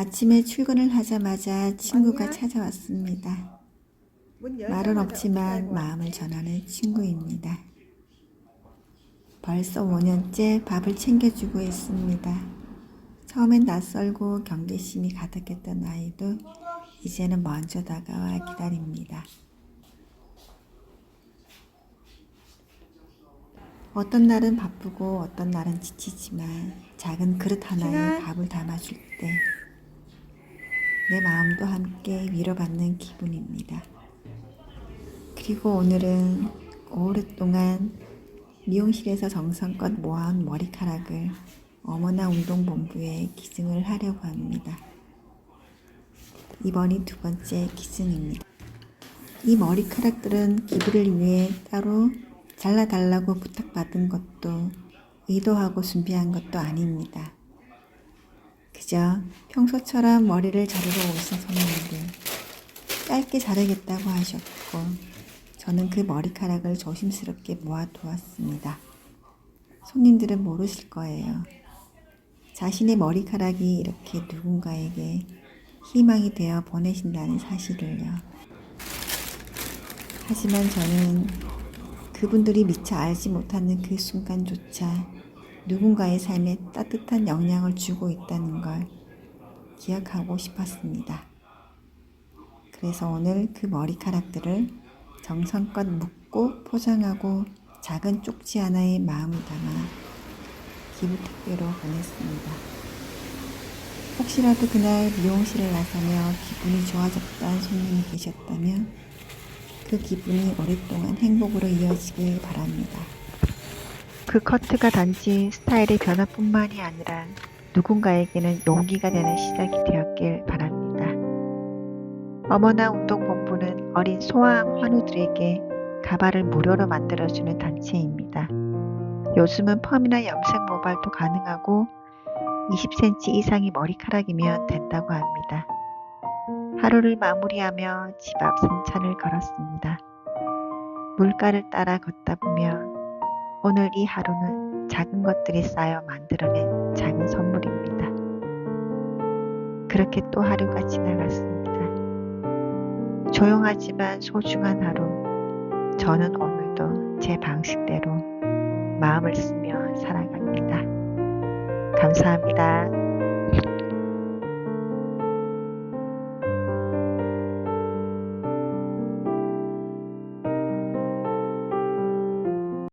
아침에 출근을 하자마자 친구가 찾아왔습니다. 말은 없지만 마음을 전하는 친구입니다. 벌써 5년째 밥을 챙겨주고 있습니다. 처음엔 낯설고 경계심이 가득했던 아이도 이제는 먼저 다가와 기다립니다. 어떤 날은 바쁘고 어떤 날은 지치지만 작은 그릇 하나에. 밥을 담아줄 때 내 마음도 함께 위로받는 기분입니다. 그리고 오늘은 오랫동안 미용실에서 정성껏 모아온 머리카락을 어머나 운동본부에 기증을 하려고 합니다. 이번이 두 번째 기증입니다. 이 머리카락들은 기부를 위해 따로 잘라달라고 부탁받은 것도 의도하고 준비한 것도 아닙니다. 그저 평소처럼 머리를 자르러 오신 손님들 짧게 자르겠다고 하셨고 저는 그 머리카락을 조심스럽게 모아두었습니다. 손님들은 모르실 거예요. 자신의 머리카락이 이렇게 누군가에게 희망이 되어 보내신다는 사실을요. 하지만 저는 그분들이 미처 알지 못하는 그 순간조차 누군가의 삶에 따뜻한 영향을 주고 있다는 걸 기억하고 싶었습니다. 그래서 오늘 그 머리카락들을 정성껏 묶고 포장하고 작은 쪽지 하나에 마음을 담아 기부 택배로 보냈습니다. 혹시라도 그날 미용실을 나서며 기분이 좋아졌던 손님이 계셨다면 그 기분이 오랫동안 행복으로 이어지길 바랍니다. 그 커트가 단지 스타일의 변화뿐만이 아니라 누군가에게는 용기가 되는 시작이 되었길 바랍니다. 어머나 운동본부는 어린 소아암 환우들에게 가발을 무료로 만들어주는 단체입니다. 요즘은 펌이나 염색 모발도 가능하고 20cm 이상의 머리카락이면 된다고 합니다. 하루를 마무리하며 집 앞 산천을 걸었습니다. 물가를 따라 걷다 보면 오늘 이 하루는 작은 것들이 쌓여 만들어낸 작은 선물입니다. 그렇게 또 하루가 지나갔습니다. 조용하지만 소중한 하루. 저는 오늘도 제 방식대로 마음을 쓰며 살아갑니다. 감사합니다.